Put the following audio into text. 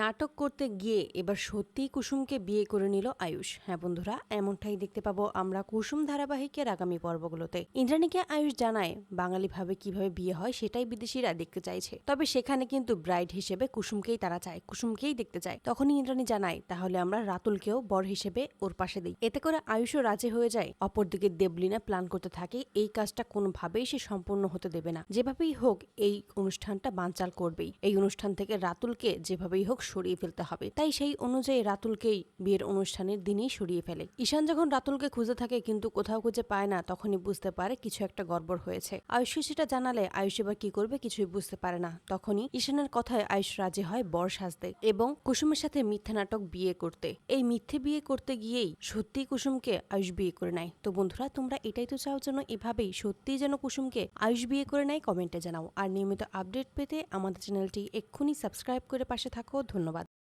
নাটক করতে গিয়ে এবার সত্যিই কুসুমকে বিয়ে করে নিল আয়ুষ। হ্যাঁ বন্ধুরা, এমনটাই দেখতে পাবো আমরা কুসুম ধারাবাহিকের আগামী পর্বগুলোতে। ইন্দ্রাণীকে আয়ুষ জানায়, বাঙালি ভাবে কীভাবে বিয়ে হয় সেটাই বিদেশিরা দেখতে চাইছে। তবে সেখানে কিন্তু ব্রাইড হিসেবে কুসুমকেই তারা চায়, কুসুমকেই দেখতে চায়। তখনই ইন্দ্রাণী জানায়, তাহলে আমরা রাতুলকেও বর হিসেবে ওর পাশে দিই। এতে করে আয়ুষও রাজি হয়ে যায়। অপরদিকে দেবলিনা প্ল্যান করতে থাকে, এই কাজটা কোনোভাবেই সে সম্পূর্ণ হতে দেবে না। যেভাবেই হোক, এই অনুষ্ঠানটা বানচাল করবেই। এই অনুষ্ঠান থেকে রাতুলকে যেভাবেই হোক সরিয়ে ফেলতে হবে। তাই সেই অনুযায়ী রাতুলকেই বিয়ের অনুষ্ঠানের দিনেই সরিয়ে ফেলে। ঈশান যখন রাতুলকে খুঁজে থাকে কিন্তু কোথাও খুঁজে পায় না, তখনই বুঝতে পারে কিছু একটা গড়বড় হয়েছে। আয়ুষ সেটা জানালে আয়ুষ এবার কি করবে কিছুই বুঝতে পারে না। তখনই ঈশানের কথায় আয়ুষ রাজি হয় বর সাজতে এবং কুসুমের সাথে মিথ্যা নাটক বিয়ে করতে। এই মিথ্যে বিয়ে করতে গিয়েই সত্যি কুসুমকে আয়ুষ বিয়ে করে নেয়। তো বন্ধুরা, তোমরা এটাই তো চাও যেন এভাবেই সত্যিই যেন কুসুমকে আয়ুষ বিয়ে করে নেয় কমেন্টে জানাও। আর নিয়মিত আপডেট পেতে আমাদের চ্যানেলটি এক্ষুনি সাবস্ক্রাইব করে পাশে থাকো। ধন্যবাদ